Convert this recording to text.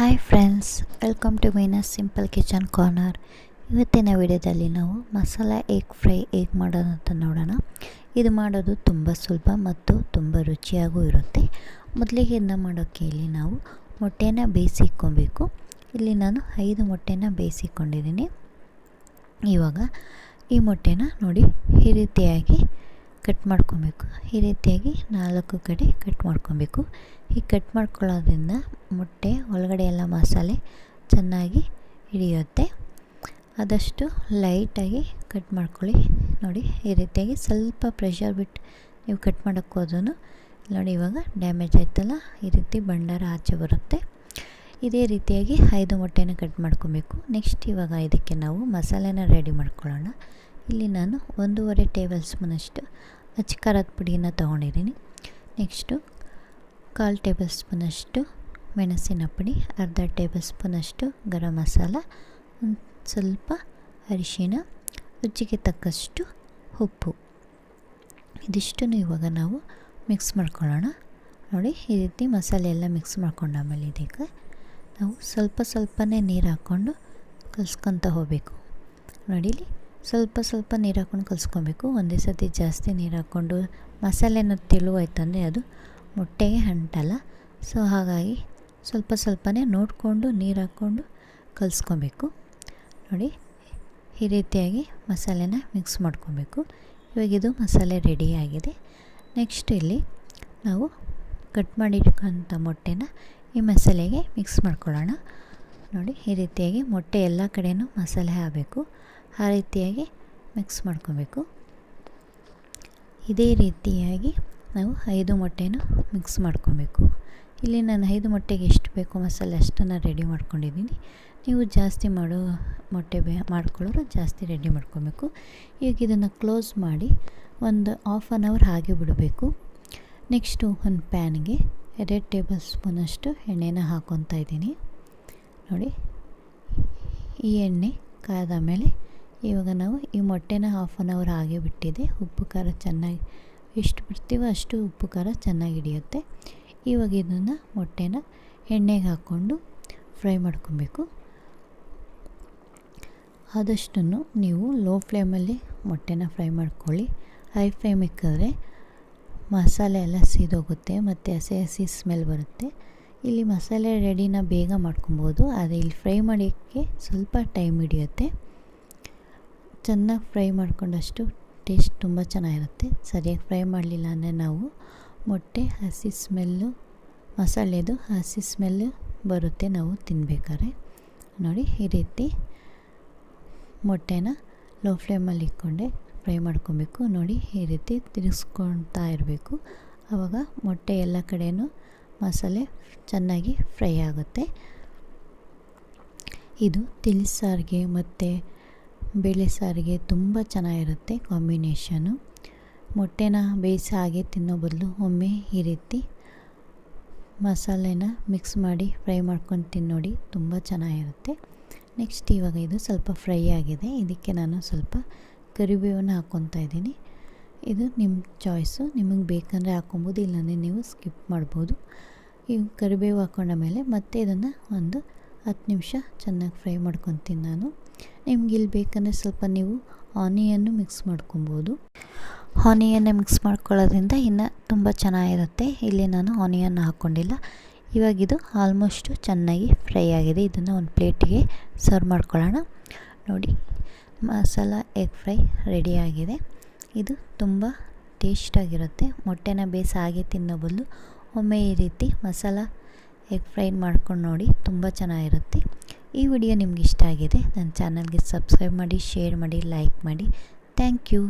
Hi friends welcome to minus simple kitchen corner ಇವತ್ತಿನ ವಿಡಿಯೋದಲ್ಲಿ ನಾವು ಮಸಾಲ ಏಗ್ ಫ್ರೈ ಹೇಗೆ ಮಾಡೋದು ಅಂತ ನೋಡೋಣ. ಇದು ಮಾಡೋದು ತುಂಬ ಸುಲಭ ಮತ್ತು ತುಂಬ ರುಚಿಯಾಗೂ ಇರುತ್ತೆ. ಮೊದಲಿಗೆ ಇದನ್ನ ಮಾಡೋಕ್ಕೆ ಇಲ್ಲಿ ನಾವು ಮೊಟ್ಟೆನ ಬೇಯಿಸಿಕೊಬೇಕು ಇಲ್ಲಿ ನಾನು ಐದು ಮೊಟ್ಟೆನ ಬೇಯಿಸಿಕೊಂಡಿದ್ದೀನಿ ಇವಾಗ ಈ ಮೊಟ್ಟೆನ ನೋಡಿ ಈ ರೀತಿಯಾಗಿ ಕಟ್ ಮಾಡ್ಕೊಬೇಕು. ಈ ರೀತಿಯಾಗಿ ನಾಲ್ಕು ಕಡೆ ಕಟ್ ಮಾಡ್ಕೊಬೇಕು. ಈ ಕಟ್ ಮಾಡ್ಕೊಳ್ಳೋದ್ರಿಂದ ಮೊಟ್ಟೆ, ಒಳಗಡೆ ಎಲ್ಲ ಮಸಾಲೆ ಚೆನ್ನಾಗಿ ಹಿಡಿಯುತ್ತೆ. ಆದಷ್ಟು ಲೈಟಾಗಿ ಕಟ್ ಮಾಡ್ಕೊಳ್ಳಿ. ನೋಡಿ, ಈ ರೀತಿಯಾಗಿ ಸ್ವಲ್ಪ ಪ್ರೆಷರ್ ಬಿಟ್ಟು ನೀವು ಕಟ್ ಮಾಡೋಕ್ಕೆ ನೋಡಿ, ಇವಾಗ ಡ್ಯಾಮೇಜ್ ಆಯ್ತಲ್ಲ? ಈ ರೀತಿ ಭಂಡಾರ ಆಚೆ ಬರುತ್ತೆ. ಇದೇ ರೀತಿಯಾಗಿ ಐದು ಮೊಟ್ಟೆನ ಕಟ್ ಮಾಡ್ಕೊಬೇಕು. ನೆಕ್ಸ್ಟ್ ಇವಾಗ ಇದಕ್ಕೆ ನಾವು ಮಸಾಲೆನ ರೆಡಿ ಮಾಡ್ಕೊಳ್ಳೋಣ. ಇಲ್ಲಿ ನಾನು ಒಂದೂವರೆ ಟೇಬಲ್ ಸ್ಪೂನಷ್ಟು ಅಚ್ಚ ಖಾರದ ಪುಡಿಯನ್ನು ತೊಗೊಂಡಿದ್ದೀನಿ. ನೆಕ್ಸ್ಟು ಕಾಲು ಟೇಬಲ್ ಸ್ಪೂನಷ್ಟು ಮೆಣಸಿನ ಪುಡಿ, ಅರ್ಧ ಟೇಬಲ್ ಸ್ಪೂನಷ್ಟು ಗರಂ ಮಸಾಲ, ಒಂದು ಸ್ವಲ್ಪ ಅರಿಶಿಣ, ರುಚಿಗೆ ತಕ್ಕಷ್ಟು ಉಪ್ಪು. ಇದಿಷ್ಟನ್ನು ಇವಾಗ ನಾವು ಮಿಕ್ಸ್ ಮಾಡ್ಕೊಳ್ಳೋಣ. ನೋಡಿ, ಈ ರೀತಿ ಮಸಾಲೆ ಎಲ್ಲ ಮಿಕ್ಸ್ ಮಾಡ್ಕೊಂಡಾಮೇಲೆ ಇದಕ್ಕೆ ನಾವು ಸ್ವಲ್ಪ ಸ್ವಲ್ಪನೇ ನೀರು ಹಾಕ್ಕೊಂಡು ಕಲಿಸ್ಕೊತ ಹೋಗಬೇಕು. ನೋಡಿಲಿ ಸ್ವಲ್ಪ ಸ್ವಲ್ಪ ನೀರು ಹಾಕ್ಕೊಂಡು ಕಲಿಸ್ಕೊಬೇಕು. ಒಂದೇ ಸರ್ತಿ ಜಾಸ್ತಿ ನೀರು ಹಾಕ್ಕೊಂಡು ಮಸಾಲೆನ ತೆಳುವಾಯ್ತಂದರೆ ಅದು ಮೊಟ್ಟೆಗೆ ಅಂಟಲ್ಲ ಸೊ, ಹಾಗಾಗಿ ಸ್ವಲ್ಪ ಸ್ವಲ್ಪನೇ ನೋಡಿಕೊಂಡು ನೀರು ಹಾಕ್ಕೊಂಡು ಕಲಿಸ್ಕೊಬೇಕು. ನೋಡಿ, ಈ ರೀತಿಯಾಗಿ ಮಸಾಲೆನ ಮಿಕ್ಸ್ ಮಾಡ್ಕೊಬೇಕು. ಇವಾಗ ಇದು ಮಸಾಲೆ ರೆಡಿಯಾಗಿದೆ ನೆಕ್ಸ್ಟ್ ಇಲ್ಲಿ ನಾವು ಕಟ್ ಮಾಡಿಟ್ಕೊಂಥ ಮೊಟ್ಟೆನ ಈ ಮಸಾಲೆಗೆ ಮಿಕ್ಸ್ ಮಾಡ್ಕೊಳ್ಳೋಣ. ನೋಡಿ, ಈ ರೀತಿಯಾಗಿ ಮೊಟ್ಟೆ ಎಲ್ಲ ಕಡೆಯೂ ಮಸಾಲೆ ಆಗಬೇಕು ಆ ರೀತಿಯಾಗಿ ಮಿಕ್ಸ್ ಮಾಡ್ಕೊಬೇಕು. ಇದೇ ರೀತಿಯಾಗಿ ನಾವು ಐದು ಮೊಟ್ಟೆನೂ ಮಿಕ್ಸ್ ಮಾಡ್ಕೊಬೇಕು. ಇಲ್ಲಿ ನಾನು ಐದು ಮೊಟ್ಟೆಗೆ ಎಷ್ಟು ಬೇಕು ಮಸಾಲೆ ಅಷ್ಟನ್ನು ರೆಡಿ ಮಾಡ್ಕೊಂಡಿದ್ದೀನಿ. ನೀವು ಜಾಸ್ತಿ ಮಾಡೋ ಮೊಟ್ಟೆ ಬೇ ಮಾಡ್ಕೊಳ್ಳೋರು ಜಾಸ್ತಿ ರೆಡಿ ಮಾಡ್ಕೊಬೇಕು. ಈಗ ಇದನ್ನು ಕ್ಲೋಸ್ ಮಾಡಿ ಒಂದು ಆಫ್ ಆನ್ ಅವರ್ ಹಾಗೆ ಬಿಡಬೇಕು. ನೆಕ್ಸ್ಟು ಒಂದು ಪ್ಯಾನ್ಗೆ ಎರಡು ಟೇಬಲ್ ಸ್ಪೂನಷ್ಟು ಎಣ್ಣೆನ ಹಾಕ್ಕೊತಾ ಇದ್ದೀನಿ. ನೋಡಿ, ಈ ಎಣ್ಣೆ ಕಾದ ಮೇಲೆ ಇವಾಗ ನಾವು ಈ ಮೊಟ್ಟೆನ ಹಾಫ್ ಆನ್ ಅವರ್ ಹಾಗೆ ಬಿಟ್ಟಿದೆ. ಉಪ್ಪು, ಖಾರ ಚೆನ್ನಾಗಿ ಎಷ್ಟು ಬಿಡ್ತೀವೋ ಅಷ್ಟು ಉಪ್ಪು, ಖಾರ ಚೆನ್ನಾಗಿ ಹಿಡಿಯುತ್ತೆ. ಇವಾಗ ಇದನ್ನು ಮೊಟ್ಟೆನ ಎಣ್ಣೆಗೆ ಹಾಕ್ಕೊಂಡು ಫ್ರೈ ಮಾಡ್ಕೊಬೇಕು. ಆದಷ್ಟನ್ನು ನೀವು ಲೋ ಫ್ಲೇಮಲ್ಲಿ ಮೊಟ್ಟೆನ ಫ್ರೈ ಮಾಡ್ಕೊಳ್ಳಿ. ಹೈ ಫ್ಲೇಮ್ ಇಕ್ಕಿದ್ರೆ ಮಸಾಲೆ ಎಲ್ಲ ಸೀದೋಗುತ್ತೆ ಮತ್ತು ಹಸಿ ಹಸಿ ಸ್ಮೆಲ್ ಬರುತ್ತೆ. ಇಲ್ಲಿ ಮಸಾಲೆ ರೆಡಿನ ಬೇಗ ಮಾಡ್ಕೊಬೋದು. ಆದರೆ ಇಲ್ಲಿ ಫ್ರೈ ಮಾಡೋಕ್ಕೆ ಸ್ವಲ್ಪ ಟೈಮ್ ಹಿಡಿಯುತ್ತೆ. ಚೆನ್ನಾಗಿ ಫ್ರೈ ಮಾಡ್ಕೊಂಡಷ್ಟು ಟೇಸ್ಟ್ ತುಂಬ ಚೆನ್ನಾಗಿರುತ್ತೆ. ಸರಿಯಾಗಿ ಫ್ರೈ ಮಾಡಲಿಲ್ಲ ಅಂದರೆ ನಾವು ಮೊಟ್ಟೆ, ಹಸಿ ಸ್ಮೆಲ್ಲು, ಮಸಾಲೆದು ಹಸಿ ಸ್ಮೆಲ್ಲು ಬರುತ್ತೆ ನಾವು ತಿನ್ಬೇಕಾದ್ರೆ. ನೋಡಿ, ಈ ರೀತಿ ಮೊಟ್ಟೆನ ಲೋ ಫ್ಲೇಮಲ್ಲಿ ಇಟ್ಕೊಂಡೆ ಫ್ರೈ ಮಾಡ್ಕೊಬೇಕು. ನೋಡಿ, ಈ ರೀತಿ ತಿರುಗಿಸ್ಕೊಳ್ತಾ ಇರಬೇಕು. ಆವಾಗ ಮೊಟ್ಟೆ ಎಲ್ಲ ಕಡೆಯೂ ಮಸಾಲೆ ಚೆನ್ನಾಗಿ ಫ್ರೈ ಆಗುತ್ತೆ. ಇದು ತಿಳಿಸಾರಿಗೆ ಮತ್ತು ಬೇಳೆ ಸಾರಿಗೆ ತುಂಬ ಚೆನ್ನಾಗಿರುತ್ತೆ ಕಾಂಬಿನೇಷನು. ಮೊಟ್ಟೆನ ಬೇಯಿಸಿ ಹಾಗೆ ತಿನ್ನೋ ಬದಲು ಒಮ್ಮೆ ಈ ರೀತಿ ಮಸಾಲೆನ ಮಿಕ್ಸ್ ಮಾಡಿ ಫ್ರೈ ಮಾಡ್ಕೊಂಡು ತಿನ್ನೋಡಿ ತುಂಬ ಚೆನ್ನಾಗಿರುತ್ತೆ. ನೆಕ್ಸ್ಟ್ ಇವಾಗ ಇದು ಸ್ವಲ್ಪ ಫ್ರೈ ಆಗಿದೆ. ಇದಕ್ಕೆ ನಾನು ಸ್ವಲ್ಪ ಕರಿಬೇವನ್ನ ಹಾಕ್ಕೊತಾ ಇದ್ದೀನಿ. ಇದು ನಿಮ್ಮ ಚಾಯ್ಸು ನಿಮಗೆ ಬೇಕಂದರೆ ಹಾಕ್ಕೊಬೋದು ಇಲ್ಲಾಂದರೆ ನೀವು ಸ್ಕಿಪ್ ಮಾಡ್ಬೋದು. ಈ ಕರಿಬೇವು ಹಾಕ್ಕೊಂಡ ಮೇಲೆ ಮತ್ತೆ ಇದನ್ನು ಒಂದು ಹತ್ತು ನಿಮಿಷ ಚೆನ್ನಾಗಿ ಫ್ರೈ ಮಾಡ್ಕೊತೀನಿ ನಾನು. ನಿಮ್ಗೆ ಇಲ್ಲಿ ಬೇಕಂದರೆ ಸ್ವಲ್ಪ ನೀವು ಆನಿಯನ್ನು ಮಿಕ್ಸ್ ಮಾಡ್ಕೊಬೋದು. ಆನಿಯನ್ನ ಮಿಕ್ಸ್ ಮಾಡ್ಕೊಳ್ಳೋದ್ರಿಂದ ಇನ್ನು ತುಂಬ ಚೆನ್ನಾಗಿರುತ್ತೆ. ಇಲ್ಲಿ ನಾನು ಆನಿಯನ್ ಹಾಕ್ಕೊಂಡಿಲ್ಲ ಇವಾಗಿದು ಆಲ್ಮೋಸ್ಟು ಚೆನ್ನಾಗಿ ಫ್ರೈ ಆಗಿದೆ. ಇದನ್ನು ಒಂದು ಪ್ಲೇಟಿಗೆ ಸರ್ವ್ ಮಾಡ್ಕೊಳ್ಳೋಣ. ನೋಡಿ, ಮಸಾಲ ಎಗ್ ಫ್ರೈ ರೆಡಿಯಾಗಿದೆ ಇದು ತುಂಬ ಟೇಸ್ಟಾಗಿರುತ್ತೆ ಮೊಟ್ಟೆನ ಬೇಸಾಗಿ ತಿನ್ನೋ ಬದಲು ಒಮ್ಮೆ ಈ ರೀತಿ ಮಸಾಲ ಎಗ್ ಫ್ರೈ ಮಾಡ್ಕೊಂಡು ನೋಡಿ ತುಂಬ ಚೆನ್ನಾಗಿರುತ್ತೆ. ಈ ವಿಡಿಯೋ ನಿಮ್ಗೆ ಇಷ್ಟ ಆಗಿದೆ, ನನ್ನ ಚಾನಲ್ಗೆ ಸಬ್ಸ್ಕ್ರೈಬ್ ಮಾಡಿ, ಶೇರ್ ಮಾಡಿ, ಲೈಕ್ ಮಾಡಿ. Thank you.